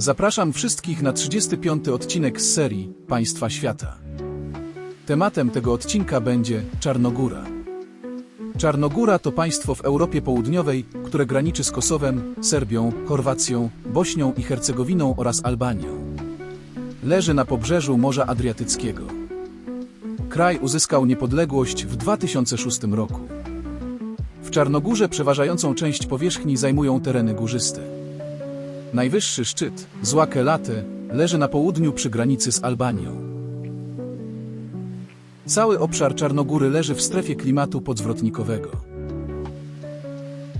Zapraszam wszystkich na 35. odcinek z serii Państwa Świata. Tematem tego odcinka będzie Czarnogóra. Czarnogóra to państwo w Europie Południowej, które graniczy z Kosowem, Serbią, Chorwacją, Bośnią i Hercegowiną oraz Albanią. Leży na pobrzeżu Morza Adriatyckiego. Kraj uzyskał niepodległość w 2006 roku. W Czarnogórze przeważającą część powierzchni zajmują tereny górzyste. Najwyższy szczyt, Złake Late, leży na południu przy granicy z Albanią. Cały obszar Czarnogóry leży w strefie klimatu podzwrotnikowego.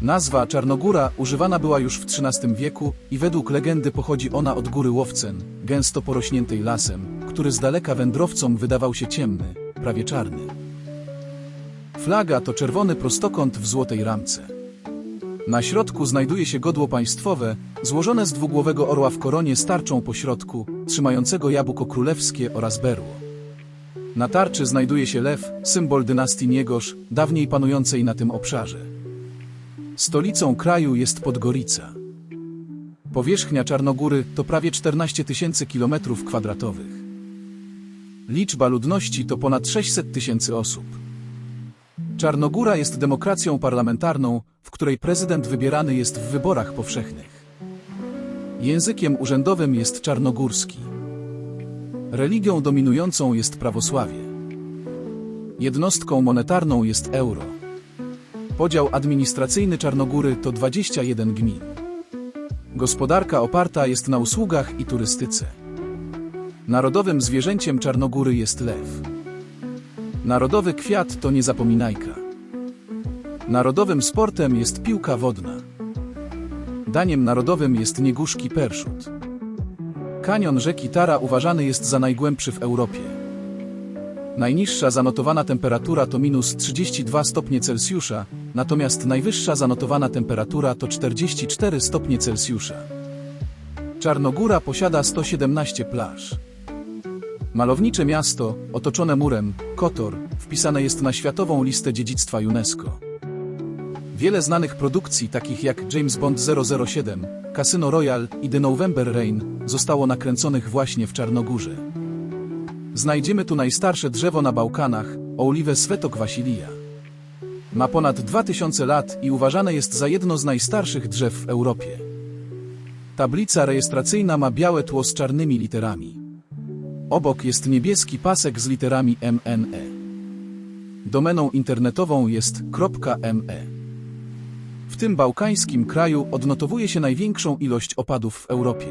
Nazwa Czarnogóra używana była już w XIII wieku i według legendy pochodzi ona od góry Łowcen, gęsto porośniętej lasem, który z daleka wędrowcom wydawał się ciemny, prawie czarny. Flaga to czerwony prostokąt w złotej ramce. Na środku znajduje się godło państwowe, złożone z dwugłowego orła w koronie z tarczą po środku, trzymającego jabłko królewskie oraz berło. Na tarczy znajduje się lew, symbol dynastii Niegosz, dawniej panującej na tym obszarze. Stolicą kraju jest Podgorica. Powierzchnia Czarnogóry to prawie 14 tysięcy kilometrów kwadratowych. Liczba ludności to ponad 600 tysięcy osób. Czarnogóra jest demokracją parlamentarną, w której prezydent wybierany jest w wyborach powszechnych. Językiem urzędowym jest czarnogórski. Religią dominującą jest prawosławie. Jednostką monetarną jest euro. Podział administracyjny Czarnogóry to 21 gmin. Gospodarka oparta jest na usługach i turystyce. Narodowym zwierzęciem Czarnogóry jest lew. Narodowy kwiat to niezapominajka. Narodowym sportem jest piłka wodna. Daniem narodowym jest nieguszki perszut. Kanion rzeki Tara uważany jest za najgłębszy w Europie. Najniższa zanotowana temperatura to minus 32 stopnie Celsjusza, natomiast najwyższa zanotowana temperatura to 44 stopnie Celsjusza. Czarnogóra posiada 117 plaż. Malownicze miasto, otoczone murem, Kotor, wpisane jest na Światową Listę Dziedzictwa UNESCO. Wiele znanych produkcji, takich jak James Bond 007, Casino Royale i The November Rain, zostało nakręconych właśnie w Czarnogórze. Znajdziemy tu najstarsze drzewo na Bałkanach, Oliwę Svetok Wasilija. Ma ponad 2000 lat i uważane jest za jedno z najstarszych drzew w Europie. Tablica rejestracyjna ma białe tło z czarnymi literami. Obok jest niebieski pasek z literami MNE. Domeną internetową jest .me. W tym bałkańskim kraju odnotowuje się największą ilość opadów w Europie.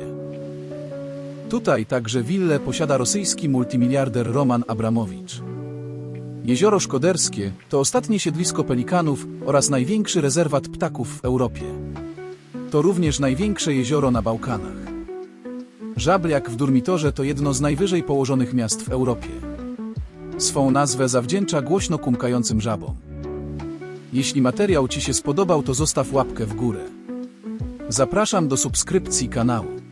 Tutaj także willę posiada rosyjski multimiliarder Roman Abramowicz. Jezioro Szkoderskie to ostatnie siedlisko pelikanów oraz największy rezerwat ptaków w Europie. To również największe jezioro na Bałkanach. Żabliak w Durmitorze to jedno z najwyżej położonych miast w Europie. Swą nazwę zawdzięcza głośno kumkającym żabom. Jeśli materiał Ci się spodobał, to zostaw łapkę w górę. Zapraszam do subskrypcji kanału.